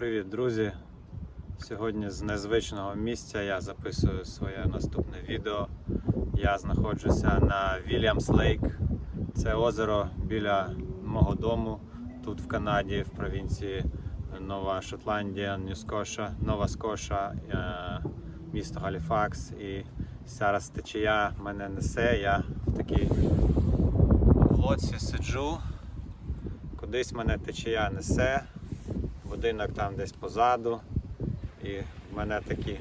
Привіт, друзі! Сьогодні з незвичного місця я записую своє наступне відео. Я знаходжуся на Вільямс Лейк. Це озеро біля мого дому, тут в Канаді, в провінції Нова Шотландія, Нью-Скоша, Нова Скоша, е, місто Галіфакс. І зараз течія мене несе. Я в такій лодці сиджу. Кудись мене течія несе будинок там десь позаду. І в мене такі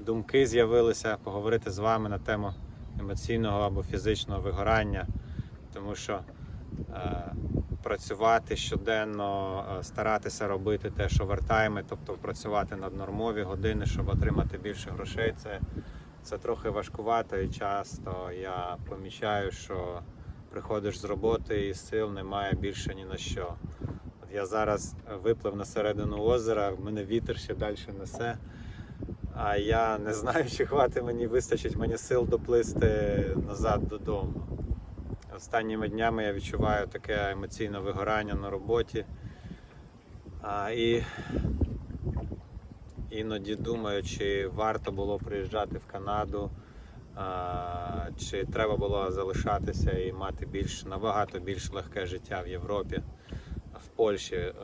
думки з'явилися поговорити з вами на тему емоційного або фізичного вигорання, тому що е, працювати щоденно, е, старатися робити те, що вертаємо, тобто працювати над нормові години, щоб отримати більше грошей, це, це трохи важкувато і часто я помічаю, що приходиш з роботи і сил немає більше ні на що. Я зараз виплив на середину озера, в мене вітер ще далі несе. А я не знаю, чи хватить мені вистачить мені сил доплисти назад додому. Останніми днями я відчуваю таке емоційне вигорання на роботі. А, і іноді думаю, чи варто було приїжджати в Канаду, а, чи треба було залишатися і мати більш набагато більш легке життя в Європі в Польщі, е,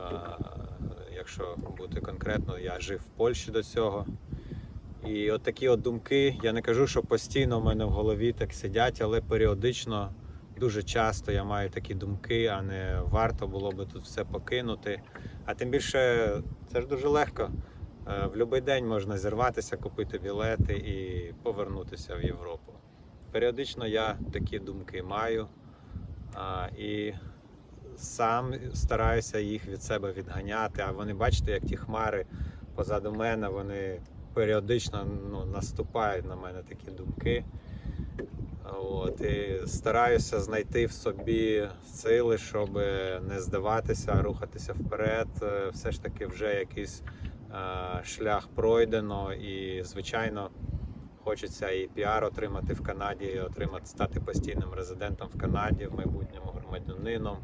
якщо бути конкретно, я жив в Польщі до цього. І от такі от думки, я не кажу, що постійно в мене в голові так сидять, але періодично, дуже часто я маю такі думки, а не варто було би тут все покинути. А тим більше це ж дуже легко. Е, В будь-який день можна зірватися, купити білети і повернутися в Європу. Періодично я такі думки маю. А, і сам стараюся їх від себе відганяти. А вони бачите, як ті хмари позаду мене, вони періодично ну, наступають на мене такі думки. От, і стараюся знайти в собі сили, щоб не здаватися, а рухатися вперед. Е, Все ж таки вже якийсь е, шлях пройдено, і, звичайно, хочеться і піар отримати в Канаді, і отримати стати постійним резидентом в Канаді, в майбутньому громадянином.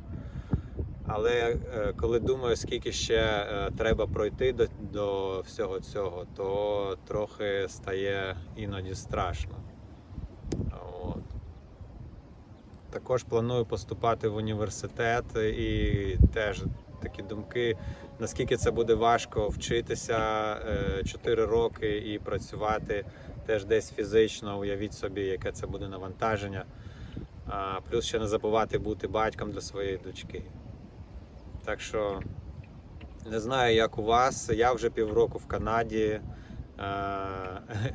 Але е, коли думаю, скільки ще е, треба пройти до, до всього цього, то трохи стає іноді страшно. От. Також планую поступати в університет і теж такі думки, наскільки це буде важко вчитися 4 роки і працювати теж десь фізично, уявіть собі, яке це буде навантаження. Плюс ще не забувати бути батьком для своєї дочки. Так що не знаю, як у вас. Я вже півроку в Канаді. Е,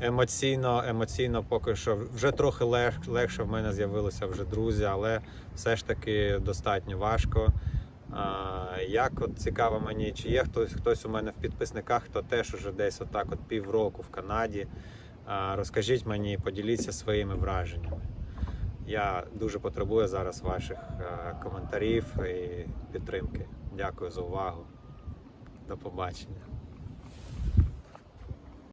Емоційно, емоційно поки що вже трохи лег, легше в мене з'явилися вже друзі, але все ж таки достатньо важко. Е, Як от цікаво мені, чи є хтось хтось у мене в підписниках, хто теж уже десь отак от півроку в Канаді. Е, Розкажіть мені, поділіться своїми враженнями. Я дуже потребую зараз ваших е, коментарів і підтримки. Дякую за увагу. До побачення.